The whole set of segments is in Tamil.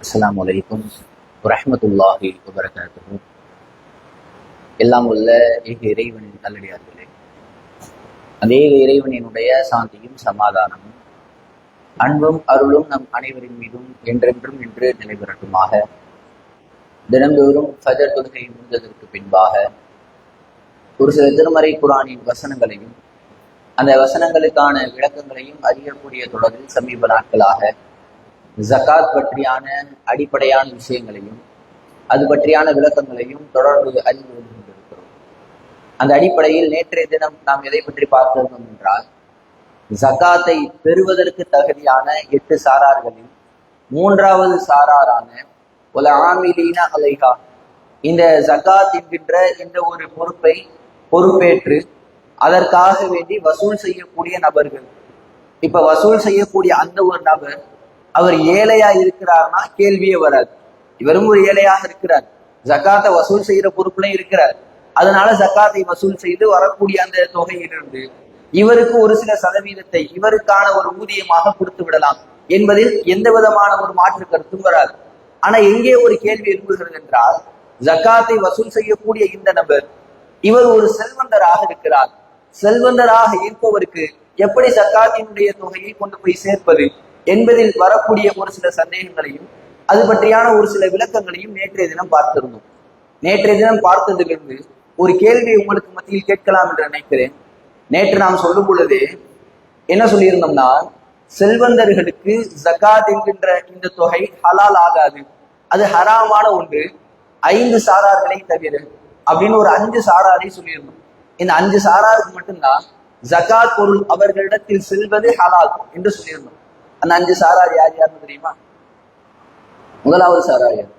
அஸ்லாம் வலைக்கம் வரமத்துல்லாஹி வபரகாத்து எல்லாம் உள்ள ஏக இறைவனின் நல்லடியார்களே அதே இறைவனினுடைய சாந்தியும் சமாதானமும் அன்பும் அருளும் நம் அனைவரின் மீதும் என்றென்றும் இன்று நிலைபெறட்டுமாக. தினந்தோறும் ஃபஜர் தொழுகை முடிந்ததற்கு பின்பாக ஒரு சில திருமறை குரானின் வசனங்களையும் அந்த வசனங்களுக்கான விளக்கங்களையும் அறியக்கூடிய தொடரில் சமீப நாட்களாக ஜகாத் பற்றியான அடிப்படையான விஷயங்களையும் அது பற்றியான விளக்கங்களையும் தொடர்ந்து அறிந்து வந்து கொண்டிருக்கிறோம். அந்த அடிப்படையில் நேற்றைய தினம் நாம் எதை பற்றி பார்த்திருந்தோம் என்றால் ஜகாத்தை பெறுவதற்கு தகுதியான எட்டு சாரார்களில் மூன்றாவது சாராரான ஒரு ஆமிலீன அலைகா இந்த ஜகாத் என்கின்ற இந்த ஒரு பொறுப்பை பொறுப்பேற்று அதற்காக வேண்டி வசூல் செய்யக்கூடிய நபர்கள். இப்ப வசூல் செய்யக்கூடிய அந்த ஒரு நபர் அவர் ஏழையா இருக்கிறார்னா கேள்வியே வராது. இவரும் ஒரு ஏழையாக இருக்கிறார். ஜக்காத்தை வசூல் செய்யற பொறுப்புலையும் இருக்கிறார். அதனால ஜக்காத்தை வசூல் செய்து வரக்கூடிய அந்த தொகையிலிருந்து இவருக்கு ஒரு சில சதவீதத்தை இவருக்கான ஒரு ஊதியமாக கொடுத்து விடலாம் என்பதில் எந்த விதமான ஒரு மாற்று கருத்தும் வராது. ஆனா எங்கே ஒரு கேள்வி எழுப்புகிறது என்றால் ஜக்காத்தை வசூல் செய்யக்கூடிய இந்த நபர் இவர் ஒரு செல்வந்தராக இருக்கிறார். செல்வந்தராக இருப்பவருக்கு எப்படி ஜக்காத்தினுடைய தொகையை கொண்டு போய் சேர்ப்பது? என்பதில் வரக்கூடிய ஒரு சில சந்தேகங்களையும் அது பற்றியான ஒரு சில விளக்கங்களையும் நேற்றைய தினம் பார்த்திருந்தோம். நேற்றைய தினம் பார்த்ததிலிருந்து ஒரு கேள்வி உங்களுக்கு மத்தியில் கேட்கலாம் என்று நினைக்கிறேன். நேற்று நாம் சொல்லும் பொழுது என்ன சொல்லியிருந்தோம்னா செல்வந்தர்களுக்கு ஜகாத் என்கின்ற இந்த தொகை ஹலால் ஆகாது. அது ஹராமான ஒன்று. ஐந்து சாரார்களை தவிர அப்படின்னு ஒரு அஞ்சு சாராரை சொல்லியிருந்தோம். இந்த அஞ்சு சாராருக்கு மட்டும்தான் ஜகாத் பொருள் அவர்களிடத்தில் செல்வது ஹலால் என்று சொல்லியிருந்தோம். அந்த அஞ்சு சாரார் யார் யாருன்னு தெரியுமா? முதலாவது சாரார் யார்?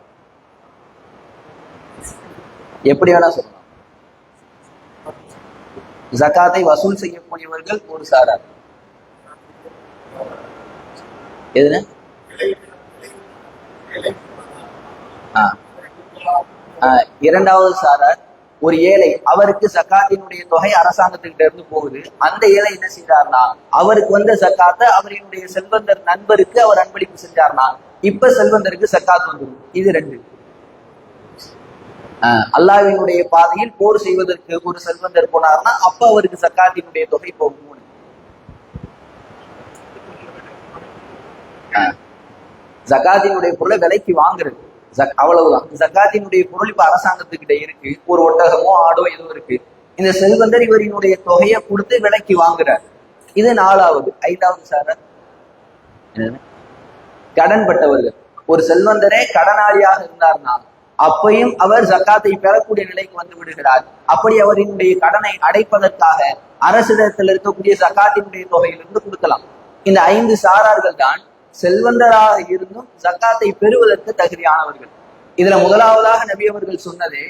எப்படி வேணா சொல்லலாம். ஜகாத்தை வசூல் செய்யக்கூடியவர்கள் ஒரு சாரார். எதுன இரண்டாவது சாரார் ஒரு ஏழை அவருக்கு சக்காத்தினுடைய தொகை அரசாங்கத்துக்கிட்ட இருந்து போகுது. அந்த ஏழை என்ன செய்யறாருனா அவருக்கு வந்த சக்காத்தை அவரினுடைய செல்வந்தர் நண்பருக்கு அவர் அன்பளிப்பு செஞ்சார்னா இப்ப செல்வந்தருக்கு சக்காத் வந்துடும் இது ரெண்டு. அல்லாவினுடைய பாதையில் போர் செய்வதற்கு ஒரு செல்வந்தர் போனார்னா அப்ப அவருக்கு சக்காத்தினுடைய தொகை போகும் மூணு ஆஹ் பொருளை விலைக்கு வாங்குறது. அவ்வளவுதான். ஜக்காத்தினுடைய பொருள் இப்ப அரசாங்கத்துக்கிட்ட இருக்கு. ஒரு ஒட்டகமோ ஆடோ ஏதோ இருக்கு. இந்த செல்வந்தர் இவரினுடைய தொகையை கொடுத்து விலைக்கு வாங்குறார். இது நாலாவது. ஐந்தாவது சார. கடன் பட்டவர்கள் ஒரு செல்வந்தரே கடனாளியாக இருந்தார்னா அப்பையும் அவர் ஜக்காத்தை பெறக்கூடிய நிலைக்கு வந்து விடுகிறார். அப்படி அவரினுடைய கடனை அடைப்பதற்காக அரசிடத்தில் இருக்கக்கூடிய ஜக்காத்தினுடைய தொகையிலிருந்து கொடுக்கலாம். இந்த ஐந்து சாரார்கள் தான் செல்வந்தராக இருந்தும் ஜக்காத்தை பெறுவதற்கு தகுதியானவர்கள். இதுல முதலாவதாக நபி அவர்கள் சொன்னதே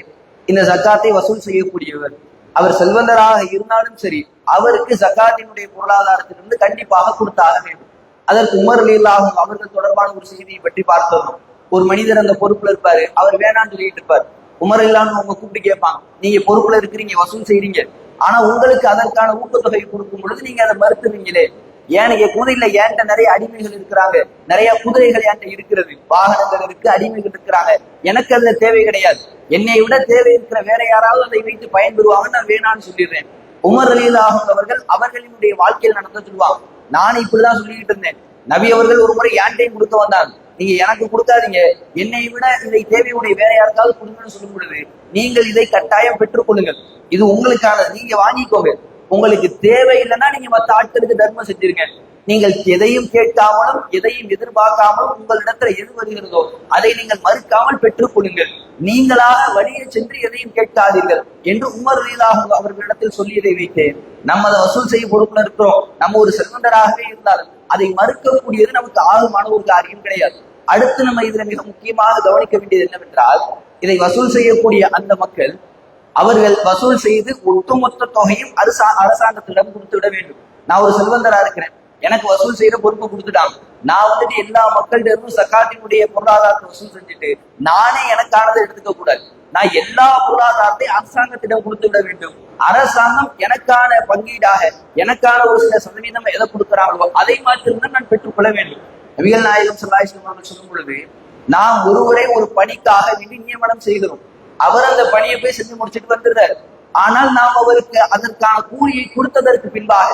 இந்த ஜக்காத்தை வசூல் செய்யக்கூடியவர். அவர் செல்வந்தராக இருந்தாலும் சரி அவருக்கு ஜக்காத்தினுடைய பொருளாதாரத்திலிருந்து கண்டிப்பாக கொடுத்தாக வேண்டும். அதற்கு உமர் லீலாகும் அவர்கள் தொடர்பான ஒரு செய்தியை பற்றி பார்த்தோம் ஒரு மனிதர் அந்த பொறுப்புல இருப்பாரு அவர் வேணாம்னு சொல்லிட்டு இருப்பார். உமர் இல்லான்னு உங்க கூப்பிட்டு கேட்பாங்க நீங்க பொறுப்புல இருக்கிறீங்க வசூல் செய்றீங்க. ஆனா உங்களுக்கு அதற்கான ஊக்கத்தொகை கொடுக்கும் பொழுது நீங்க அதை மறுத்துவீங்களே. ஏன்னு கேட்கும்போது இல்ல என்கிட்ட நிறைய அடிமைகள் இருக்கிறாங்க. நிறைய குதிரைகள் என்கிட்ட இருக்கிறது. வாகனங்கள் இருக்கு அடிமைகள் இருக்கிறாங்க. எனக்கு அதுல தேவை கிடையாது. என்னை விட தேவை இருக்கிற வேற யாராவது அதை வைத்து பயன்பெறுவாங்க நான் வேணான்னு சொல்லிடுறேன். உமர் அலிலாகும் அவர்கள் அவர்களினுடைய வாழ்க்கையில் நடந்த சொல்லுவாங்க. நான் இப்படிதான் சொல்லிக்கிட்டு இருந்தேன். நபி அவர்கள் ஒரு முறை ஏன்டையும் கொடுக்க வந்தாங்க. நீங்க எனக்கு கொடுக்காதீங்க. என்னை விட இதை தேவையுடைய வேற யாருக்காவது கொடுங்கன்னு சொல்லும் பொழுது நீங்கள் இதை கட்டாயம் பெற்றுக்கொள்ளுங்கள் இது உங்களுக்கானது. நீங்க வாங்கிக்கோங்க. உங்களுக்கு தேவை இல்லைன்னா நீங்க மத்த ஆட்களுக்கு தர்மம் செஞ்சிருங்க. நீங்கள் எதையும் கேட்காமலும் எதையும் எதிர்பார்க்காமலும் உங்களிடத்துல எது வருகிறதோ அதை நீங்கள் மறுக்காமல் பெற்றுக் கொள்ளுங்கள் நீங்களாக வழியை சென்று எதையும் கேட்காதீர்கள் என்று உமர் ரீதாக அவர்களிடத்தில் சொல்லியதை வைத்தேன். நம்ம அதை வசூல் செய்ய பொறுப்புல இருக்கிறோம். நம்ம ஒரு செல்வந்தராகவே இருந்தால் அதை மறுக்கக்கூடியது நமக்கு ஆகுமான ஒரு காரியம் கிடையாது. அடுத்து நம்ம இதுல மிக முக்கியமாக கவனிக்க வேண்டியது என்னவென்றால் இதை வசூல் செய்யக்கூடிய அந்த மக்கள் அவர்கள் வசூல் செய்து ஒட்டுமொத்த தொகையும் அரசா அரசாங்கத்திடம் கொடுத்து விட வேண்டும். நான் ஒரு செல்வந்தரா இருக்கிறேன். எனக்கு வசூல் செய்யற பொறுப்பு கொடுத்துட்டாங்க. நான் வந்துட்டு எல்லா மக்கள்கிட்ட இருந்தும் சக்காத்தினுடைய பொருளாதாரத்தை வசூல் செஞ்சுட்டு நானே எனக்கானதை எடுத்துக்க கூடாது. நான் எல்லா பொருளாதாரத்தையும் அரசாங்கத்திடம் கொடுத்து விட வேண்டும். அரசாங்கம் எனக்கான பங்கீடாக எனக்கான ஒரு சில சதவீதம் எதை கொடுக்கிறாங்களோ அதை மாத்திரம் நான் பெற்றுக்கொள்ள வேண்டும். நபிகள் நாயகம் சல்லாஹம் அவர்கள் சொல்லும் பொழுது நாம் ஒருவரை ஒரு பணிக்காக வேண்டி நியமனம் செய்கிறோம். அவர் அந்த பணியை போய் செஞ்சு முடிச்சிட்டு வந்துடுறாரு. ஆனால் நாம் அவருக்கு அதற்கான கூலியை கொடுத்ததற்கு பின்பாக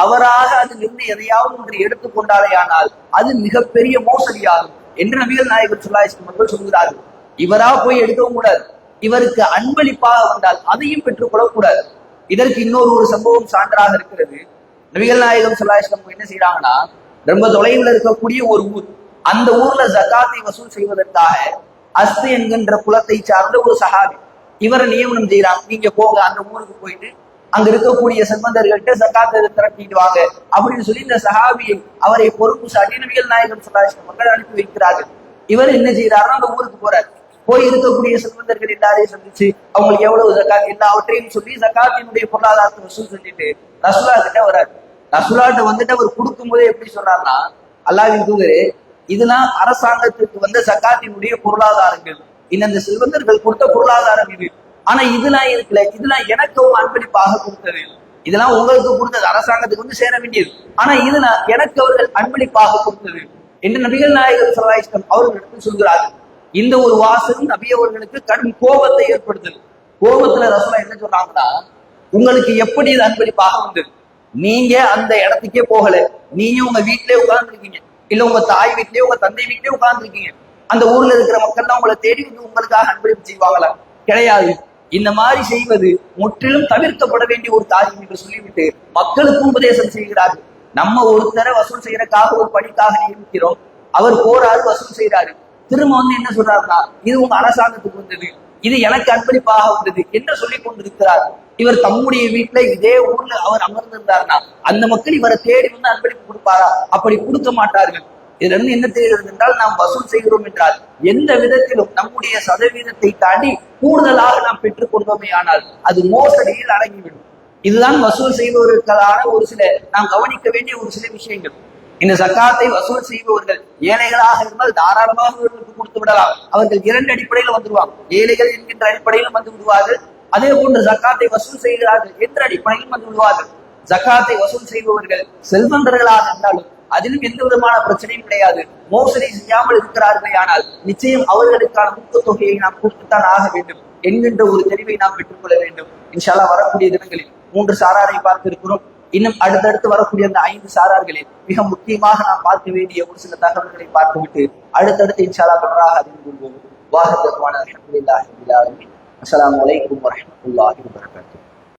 அவராக அதிலிருந்து எதையாவது ஒன்று எடுத்துக்கொண்டாலே ஆனால் அது மிகப்பெரிய மோசடியாகும் என்று நபிகள் நாயகர் சொல்லாஹிஸ்லம் அவர்கள் சொல்கிறார்கள். இவரா போய் எடுக்கவும் கூடாது. இவருக்கு அன்பளிப்பாக வந்தால் அதையும் பெற்றுக்கொள்ளக்கூடாது இதற்கு இன்னொரு ஒரு சம்பவம் சான்றாக இருக்கிறது. நபிகள் நாயகம் சொல்லாஹிஸ்லம் என்ன செய்யறாங்கன்னா ரொம்ப தொலைவில் இருக்கக்கூடிய ஒரு ஊர். அந்த ஊர்ல ஜக்காத்தை வசூல் செய்வதற்காக அஸ்து என்கின்ற குலத்தை சார்ந்த ஒரு சஹாபி. இவரை நியமனம் செய்யறாங்க. நீங்க போங்க அந்த ஊருக்கு போயிட்டு அங்க இருக்கக்கூடிய செல்வந்தர்கள்ட்ட ஜக்காத்தை திரட்டிட்டு வாங்க அப்படின்னு சொல்லி இந்த சஹாபியை அவரை பொறுப்பு சாட்டி நபிகள் நாயகம் சொல்லாஹிஸ்லம் மக்கள் அனுப்பி வைக்கிறார்கள். இவர் என்ன செய்யறாருன்னா அந்த ஊருக்கு போறாரு. போய் இருக்கக்கூடிய செல்வந்தர்கள் எல்லாரையும் சந்திச்சு அவங்களுக்கு எவ்வளவு ஜக்காத் எல்லாவற்றையும் சொல்லி ஜக்காத்தினுடைய பொருளாதாரத்தை வசூல் செஞ்சுட்டு ரசுலா கிட்ட வராரு ரசுலாட்ட வந்துட்டு அவர் கொடுக்கும் போதே எப்படி சொல்றாருன்னா அல்லாவின் தூதரே இதெல்லாம் அரசாங்கத்துக்கு வந்த சக்காத்தினுடைய பொருளாதாரங்கள். இன்னும் இந்த செல்வந்தர்கள் கொடுத்த பொருளாதாரம் இது ஆனா இதெல்லாம் இருக்குல்ல இதெல்லாம் எனக்கும் அன்பளிப்பாக கொடுத்தது. இதெல்லாம் உங்களுக்கு கொடுத்தது. அரசாங்கத்துக்கு வந்து சேர வேண்டியது. ஆனா இதெல்லாம் எனக்கு அவர்கள் அன்பளிப்பாக கொடுத்தது. என்று நபிகள் நாயகர் சலாயிஸ்டம் அவர்களிடத்தில் சொல்கிறார்கள். இந்த ஒரு வாசகம் நபி அவர்களுக்கு கடும் கோபத்தை ஏற்படுத்துது. கோபத்துல ரசோலா என்ன சொல்றாங்கன்னா உங்களுக்கு எப்படி இது அன்பளிப்பாக வந்தது? நீங்க அந்த இடத்துக்கே போகல. நீங்க உங்க வீட்டிலே உட்கார்ந்து இருக்கீங்க இல்ல உங்க தாய் வீட்லயே உங்க தந்தை வீட்லயே உட்கார்ந்து இருக்கீங்க அந்த ஊர்ல இருக்கிற மக்கள் தான் உங்களை தேடி வந்து உங்களுக்காக அன்பளிப்பு செய்வாங்களா? கிடையாது. இந்த மாதிரி செய்வது முற்றிலும் தவிர்க்கப்பட வேண்டிய ஒரு காரியம் என்று சொல்லிவிட்டு மக்களுக்கும் உபதேசம் செய்கிறார்கள். நம்ம ஒருத்தரை வசூல் செய்யறதுக்காக ஒரு பணிக்காக நியமிக்கிறோம். அவர் போறாரு வசூல் செய்யறாரு திரும்ப வந்து என்ன சொல்றாருன்னா இது உங்க அரசாங்கத்துக்கு வந்தது. இது எனக்கு அன்பளிப்பாக வந்தது என்று சொல்லிக் கொண்டிருக்கிறார். இவர் தம்முடைய வீட்டுல இதே ஊர்ல அவர் அமர்ந்திருந்தார்னா அந்த மக்கள் இவரை தேடி வந்து அன்பளிப்பு கொடுப்பாரா? அப்படி கொடுக்க மாட்டார்கள். இதுல இருந்து என்ன தெரிகிறது என்றால் நாம் வசூல் செய்கிறோம் என்றால் எந்த விதத்திலும் நம்முடைய சதவீதத்தை தாண்டி கூடுதலாக நாம் பெற்றுக் கொண்டோமே ஆனால் அது மோசடியில் அடங்கிவிடும். இதுதான் வசூல் செய்பவர்களுக்கான ஒரு சில நாம் கவனிக்க வேண்டிய ஒரு சில விஷயங்கள். இந்த சக்காத்தை வசூல் செய்பவர்கள் ஏழைகளாக இருந்தால் தாராளமாக இவர்களுக்கு கொடுத்து விடலாம். அவர்கள் இரண்டு அடிப்படையில் வந்துடுவாங்க ஏழைகள் என்கின்ற அடிப்படையிலும் வந்து விடுவார்கள். அதே போன்று சக்காத்தை வசூல் செய்கிறார்கள் என்ற அடிப்படையிலும் வந்து விடுவார்கள். ஜக்காத்தை வசூல் செய்பவர்கள் செல்வந்தர்களாக இருந்தாலும் அதிலும் எந்த விதமான பிரச்சனையும் கிடையாது. மோசடி செய்யாமல் இருக்கிறார்களே ஆனால் நிச்சயம் அவர்களுக்கான ஊக்கத்தொகையை நாம் கொடுத்துத்தான் ஆக வேண்டும் என்கின்ற ஒரு தெளிவை நாம் பெற்றுக்கொள்ள வேண்டும். இன்ஷால்லா வரக்கூடிய தினங்களில் மூன்று சாராரை பார்த்திருக்கிறோம். இன்னும் அடுத்தடுத்து வரக்கூடிய அந்த ஐந்து சாரார்களில் மிக முக்கியமாக நாம் பார்க்க வேண்டிய ஒரு சில தகவல்களை பார்த்துவிட்டு அடுத்தடுத்து இன்ஷால்லா தொடராக அறிந்து கொள்வோம். வாகத்திற்கான அலமதுல்லாஹி அஸ்ஸலாமு அலைக்கும் வரஹ்மத்துல்லாஹி